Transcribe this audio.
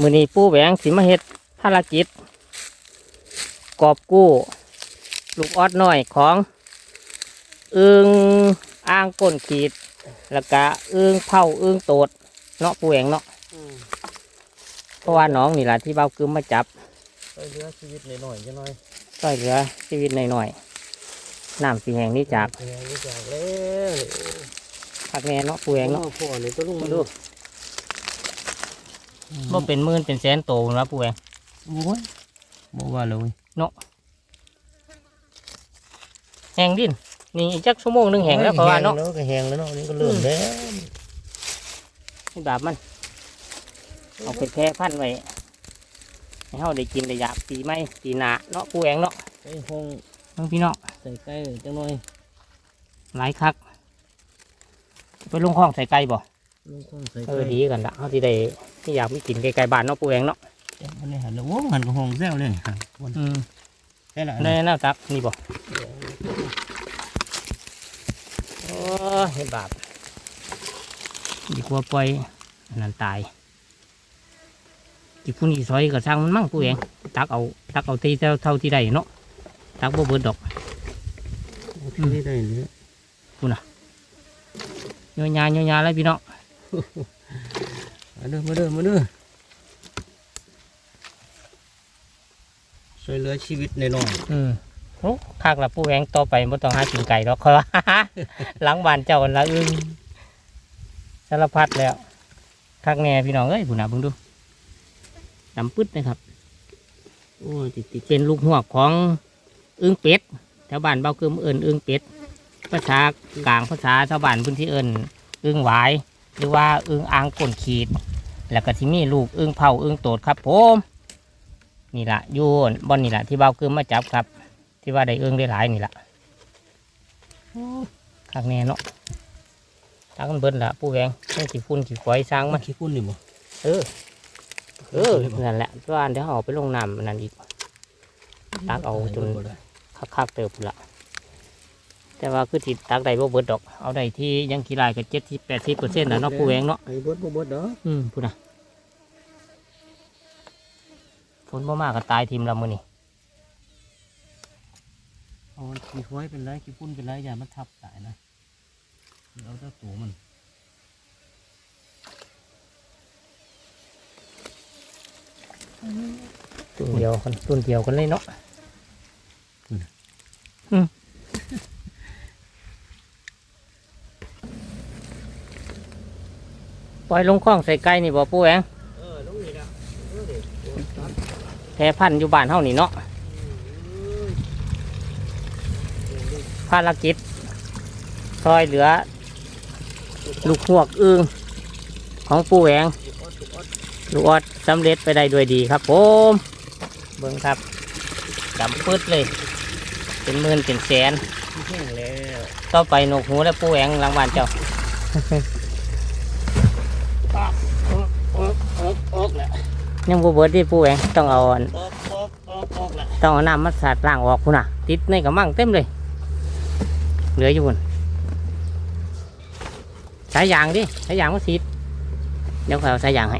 มือนี้ปูแหวงสิมาเฮ็ดภารกิจ กอบกู้ ลูกออดน้อยของอึงอ่างก้นขีด แล้วก็อึงเผาอึงโตด เนาะปูแหวงเนาะเพราะว่าน้องนี่แหละที่เบ้ากึมมาจับไปเหลือชีวิตหน่อยๆจะหน่อยช่วยเหลือชีวิตหน่อยๆน้ำสีแหงนี้จากแพงนี่จากแล้วพักแน่เนาะปูแหงเนาะพ่อนี่ตัวลุงมาดู บ่เป็นหมื่นเป็นแสนโตนะปูแหงโอ้ยบอกว่าเลยแหงดินนี่อีกจักชั่วโมงหนึงแหงแล้วเพราะว่าเนาะแล้วก็แหงแล้วเนาะนี่ก็เริ่มแล้วนี่บาปมัน เอาไปแพร่พันธุ์ไว้ให้เฮาได้กินได้อยากปีใหม่ปีหน้าเนาะปูแหงเนาะไอ้ห้องน้องพี่น้องใส่ใกล้จังหน่อยหลายคัก ไปลงคลองใส่ไก่บ่ ลุงคงใส่เอใกอล้ดีกันละเฮาสิได้ที่อยากมีกินไกลๆบ้านเนาะปูแหงเนาะมันได้หันแล้วโอ้หันกับห้องแซวเลยหันวันอืมใช่ละในแนวตักนี่บ่โอ้ยเห็นบาปดีกว่าปล่อยอันนั้นตายที่พุ่นอีซอยก็ช่างมันมั่งปูแหงตักเอาตักเอาที่เท่าเท่าที่ได้เนาะตักบ่เบิดดอกไม่ได้เลยโยนยาโยนยาเลยพี่น้อง มาเด้อมาเด้อมาเด้อช่วยเหลือชีวิตหน่อยอืมโอ้คากละปูแหงต่อไปไม่ต้องหากินไก่หรอกเขาว่า หลังบ้านเจ้าละอึ้งสารพัดแล้วคักแน่พี่น้องเอ้ยผู้น่ะเบิ่งดูดำปึ๊ดนะครับ โอ้ติดติดเป็นลูกหัวของอึ้งเป็ดแถวบ้านเบ้าเกิมเอิญอึ้งเป็ด ภาษากลางภาษาชาวบ้านพื้นที่เอิญอึ้งหวาย หรือว่าอึ้งอ่างก้นขีด แล้วก็ที่มีลูกอึ้งเผาอึ้งโตดครับผมนี่ละอยูนบอนนี่ละที่เบ้าเกิมมาจับครับ ที่ว่าได้อึ้งได้หลายนี่ละข้างแน่เนาะตักมันเบิ้ลละผู้แหวงต้องขี้ฝุ่นขี้ฝอยสร้างมัมันนขี้พุ่นนี่บ่เออเออนั่นแหละตัวอันเดี๋ยวเอาไปลงน้ำอันนั่นอีกตักเอาจนคักๆเติบละ แต่ว่าคือติดตักได้บ่เบิดดอก เอาได้ที่ยังกี่ลายก็เจ็ดที่แปดสิบเปอร์เซ็นต์นะเนาะผู้แหวงเนาะไอ้เบิดบ่เบิดเด้ออืมพูดนะฝนบ่มากก็ตายทีมละมือนี่เอาขี้ห้อยเป็นไรขี้พุ่นเป็นไรอย่ามันทับตายนะเอาเจ้าตัวมันตุนเดียวกันตุนเดียวกันเลยเนาะอืม ปล่อยลงคลองใส่ไก่นี่บ่ผู้แหวงเออลุงนี่ละเออเด็กแพร่พันธุ์อยู่บ้านเฮานี่เนาะภารกิจซอยเหลือ ลูกหวกอึงของปู่แหวงลูกออดสำเร็จไปได้ด้วยดีครับผมเบิ้งครับจำปืดเลย เป็นหมื่นเป็นแสน แห้งแล้วต่อไปนกหูและปู่แหวงหลังบ้านเจ้า ออกออกออกแล้ว ยังบ่เบิดที่ปู่แหวงต้องเอาอันออกออกออกออกล้วต้องเอาน้ำมาสาดล้างออกพุ่นน่ะ ติดในกระมังเต็มเลย เหลืออยู่พุ่นสายยางดิสายยางมาสีดเดี๋ยวเขาเอาสายยางให้